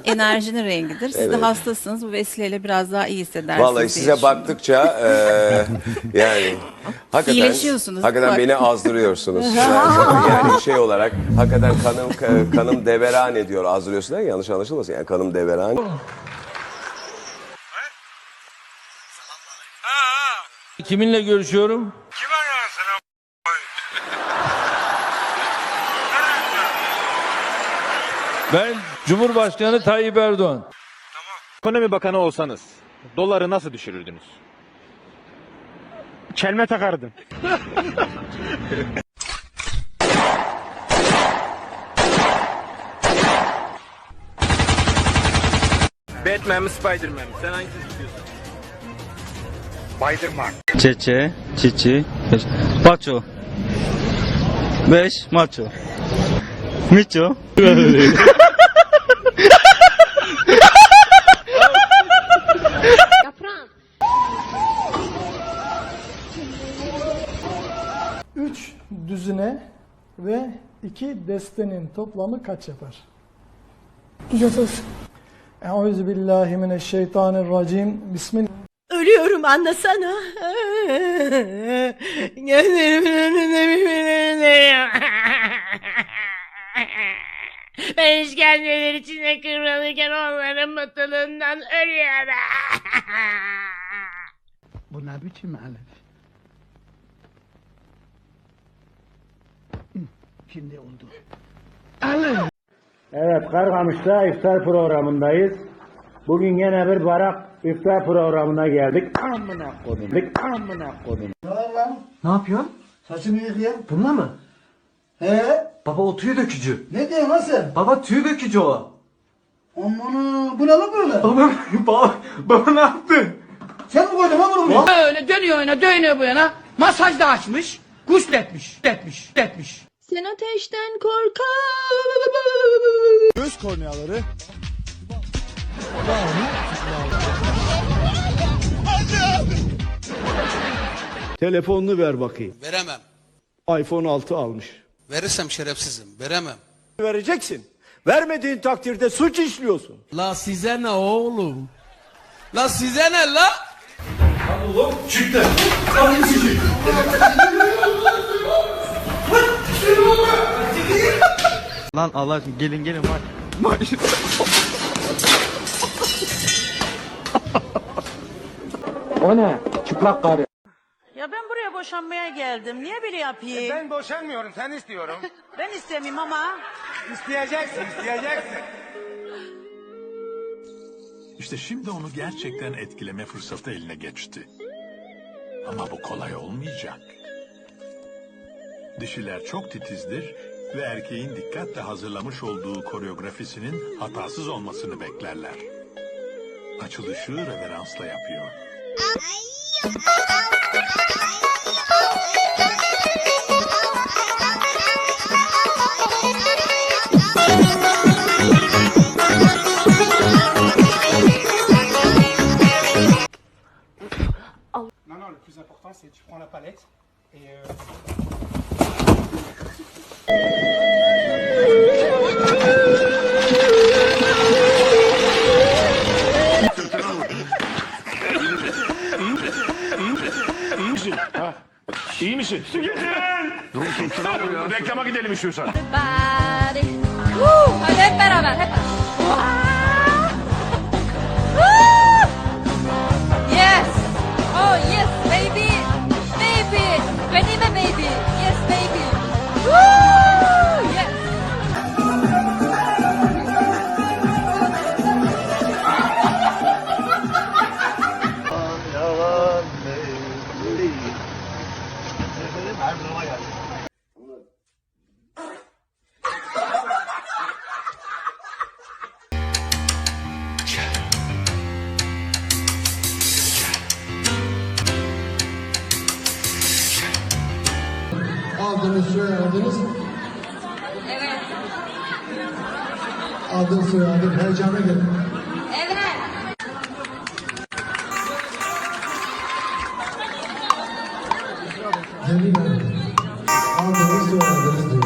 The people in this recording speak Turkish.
enerjinin rengidir. Siz de hastasınız. Bu vesileyle biraz daha iyi hissedersiniz. Vallahi diye size düşünüyorum. baktıkça eee, yani hakikaten, İyileşiyorsunuz, hakikaten bak. beni azdırıyorsunuz. yani, yani şey olarak hakikaten kanım ka- kanım deveran ediyor azdırıyorsun derken yanlış anlaşılmasın yani kanım deveran. Kiminle görüşüyorum? Ben Cumhurbaşkanı Tayyip Erdoğan. Ekonomi Bakanı olsanız doları nasıl düşürürdünüz? Çelme takardım. Batman mi Spiderman mi? Sen hangisini istiyorsun? Spiderman. Çeçe, Çiçi, beş. Paço. Beş, maço. Yaprağım. 3 düzine ve 2 destenin toplamı kaç yapar? 130. Euzubillahimineşşeytanirracim. Bismillah. Ölüyorum anlasana. Gözlerimin önünde birbirlerine. İşkenceler içinde kıvrılırken onların mutluluğundan ölüyorum. Bu ne biçim Elif? Şimdi oldu. Evet, Karkamış'ta iftar programındayız. Bugün yine bir barak iftar programına geldik. Amına kodum. Amına kodum. Ne yapıyorsun? Saçını yıkayan. Bununla mı? He? Baba o tüy dökücü. Ne diyorsun lan sen? Baba tüy dökücü o. Aman bu ne lan böyle? Baba, baba, baba ne yaptın? Sen mi koydun lan bunu? Öyle dönüyor yana dönüyor bu yana. Masaj da açmış. Gusletmiş. Etmiş. Etmiş. Sen ateşten korkar. Göz korneaları. Telefonunu ver bakayım. Veremem. iPhone 6 almış. Verirsem şerefsizim. Veremem. Vereceksin. Vermediğin takdirde suç işliyorsun. La size ne oğlum? La size ne la? Lan Allah aşkına gelin gelin bak. O ne? Çıplak karı. Boşanmaya geldim. Niye böyle yapayım? Ben boşanmıyorum, sen istiyorum. Ben istemeyeyim ama. isteyeceksin, isteyeceksin. İşte şimdi onu gerçekten etkileme fırsatı eline geçti. Ama bu kolay olmayacak. Dişiler çok titizdir ve erkeğin dikkatle hazırlamış olduğu koreografisinin hatasız olmasını beklerler. Açılışı reveransla yapıyor. Non, tu prends la palette et... Euh... İyi misin? Dur, Reklama gidelim istiyorsan. Hadi hep beraber. Hep adınız, soy adınız? Evet. Adın, soy adın, heyecana gelin. Evet. Yeni ben. Adınız, soy adınız diyor.